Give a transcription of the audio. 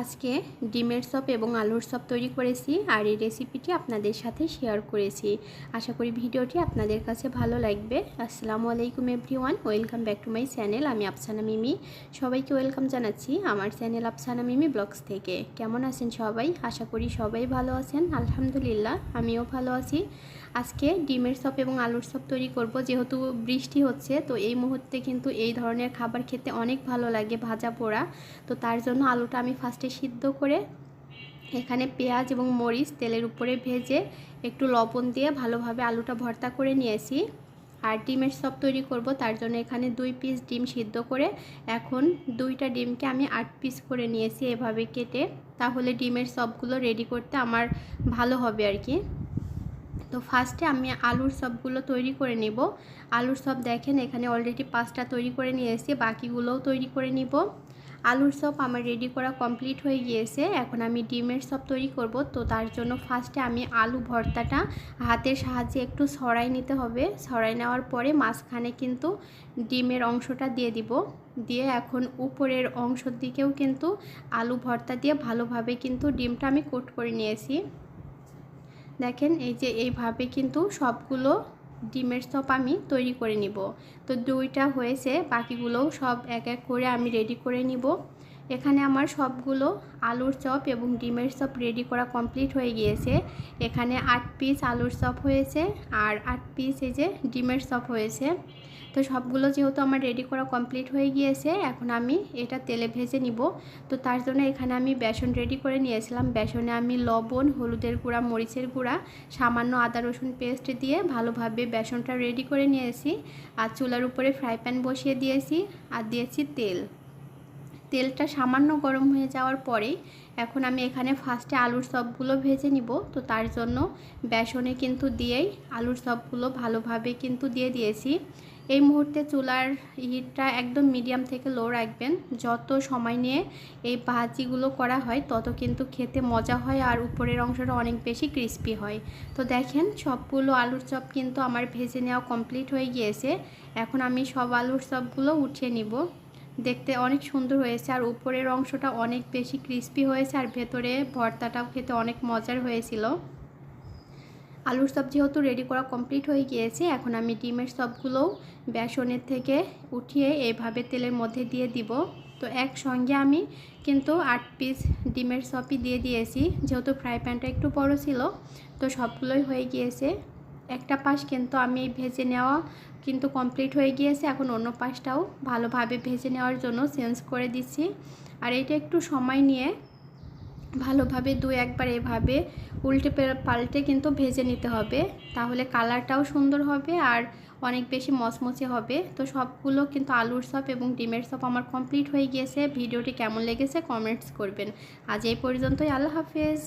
আজকে ডিমের চপ এবং আলুর চপ তৈরি করেছি আর এই রেসিপিটি আপনাদের সাথে শেয়ার করেছি। আশা করি ভিডিওটি আপনাদের কাছে ভালো লাগবে। আসসালামু আলাইকুম everyone, welcome back to my channel. আমি আফসানা মিমি। সবাইকে ওয়েলকাম জানাচ্ছি আমার চ্যানেল আফসানা মিমি ব্লগস থেকে। কেমন আছেন সবাই? আশা করি সবাই ভালো আছেন। আলহামদুলিল্লাহ, আমিও ভালো আছি। আজকে ডিমের চপ এবং আলুর চপ তৈরি করব। যেহেতু বৃষ্টি হচ্ছে, তো এই মুহূর্তে কিন্তু এই ধরনের খাবার খেতে অনেক ভালো লাগে ভাজা পোড়া। তো তার জন্য আলুটা আমি ফার্স্টে সিদ্ধ করে এখানে পেঁয়াজ এবং মরিচ তেলের উপরে ভেজে একটু লবণ দিয়ে ভালোভাবে আলুটা ভর্তা করে নিয়েছি। আর ডিমের সব তৈরি করব, তার জন্য এখানে দুই পিস ডিম সিদ্ধ করে এখন দুইটা ডিমকে আমি আট পিস করে নিয়েছি এভাবে কেটে। তাহলে ডিমের সবগুলো রেডি করতে আমার ভালো হবে আর কি। তো ফার্স্টে আমি আলুর সবগুলো তৈরি করে নিব। আলুর সব দেখেন, এখানে অলরেডি পাঁচটা তৈরি করে নিয়ে এসেছি বাকিগুলোও তৈরি করে নিব। আলুর সব আমার রেডি করা কমপ্লিট হয়ে গিয়েছে। এখন আমি ডিমের সব তৈরি করব। তো তার জন্য ফার্স্টে আমি আলু ভর্তাটা হাতের সাহায্যে একটু ছড়াই নিতে হবে। ছড়াই নেওয়ার পরে মাঝখানে কিন্তু ডিমের অংশটা দিয়ে দিব। দিয়ে এখন উপরের অংশের দিকেও কিন্তু আলু ভর্তা দিয়ে ভালোভাবে কিন্তু ডিমটা আমি কোট করে নিয়েছি। দেখেন এই যে এইভাবে কিন্তু সবগুলো ডিমের চপ আমি তৈরি করে নিব। তো দুইটা হয়েছে, বাকিগুলোও সব এক এক করে আমি রেডি করে নিব। এখানে আমার সবগুলো আলুর চপ এবং ডিমের চপ রেডি করা কমপ্লিট হয়ে গিয়েছে। এখানে আট পিস আলুর চপ হয়েছে আর আট পিস এই যে ডিমের চপ হয়েছে। তো সবগুলো যেহেতু আমার রেডি করা কমপ্লিট হয়ে গিয়েছে, এখন আমি এটা তেলে ভেজে নিব। তো তার জন্য এখানে আমি বেসন রেডি করে নিয়েছিলাম। বেসনে আমি লবণ, হলুদের গুঁড়া, মরিচের গুঁড়া, সামান্য আদা, রসুন পেস্ট দিয়ে ভালোভাবে বেসনটা রেডি করে নিয়েছি। আর চুলার উপরে ফ্রাই প্যান বসিয়ে দিয়েছি। আর দিয়েছি তেল। তেলটা সামান্য গরম হয়ে যাওয়ার পরেই এখন আমি এখানে ফার্স্টে আলুর সবগুলো ভেজে নিব। তো তার জন্য বেসনে কিন্তু দিয়েই আলুর সবগুলো ভালোভাবে কিন্তু দিয়ে দিয়েছি। এই মুহূর্তে চুলার হিটটা একদম মিডিয়াম থেকে লো রাখবেন। যত সময় নিয়ে এই ভাজিগুলো করা হয়, তত কিন্তু খেতে মজা হয় আর উপরের অংশটা অনেক বেশি ক্রিস্পি হয়। তো দেখেন, সবগুলো আলুর চপ কিন্তু আমার ভেজে নেওয়া কমপ্লিট হয়ে গিয়েছে। এখন আমি সব আলুর চপগুলো উঠিয়ে নিব। দেখতে অনেক সুন্দর হয়েছে আর উপরের অংশটা অনেক বেশি ক্রিস্পি হয়েছে আর ভেতরে ভর্তাটাও খেতে অনেক মজার হয়েছিল। আলুর সব যেহেতু রেডি করা কমপ্লিট হয়ে গিয়েছে, এখন আমি ডিমের সবগুলোও বেসনের থেকে উঠিয়ে এভাবে তেলের মধ্যে দিয়ে দিব। তো একসঙ্গে আমি কিন্তু আট পিস ডিমের সপই দিয়ে দিয়েছি, যেহেতু ফ্রাই প্যানটা একটু বড় ছিল, তো সবগুলোই হয়ে গিয়েছে। একটা পাশ কিন্তু আমি ভেজে নেওয়া কিন্তু কমপ্লিট হয়ে গিয়েছে। এখন অন্য পাশটাও ভালোভাবে ভেজে নেওয়ার জন্য চেঞ্জ করে দিচ্ছি। আর এটা একটু সময় নিয়ে ভালোভাবে দু একবার এভাবে উল্টে পাল্টে কিন্তু ভেজে নিতে হবে। তাহলে কালারটাও সুন্দর হবে আর অনেক বেশি মচমচে হবে। তো সবগুলো কিন্তু আলুর সপ এবং ডিমের সপ আমার কমপ্লিট হয়ে গিয়েছে। ভিডিওটি কেমন লেগেছে কমেন্টস করবেন। আজ এই পর্যন্তই। আল্লাহ হাফেজ।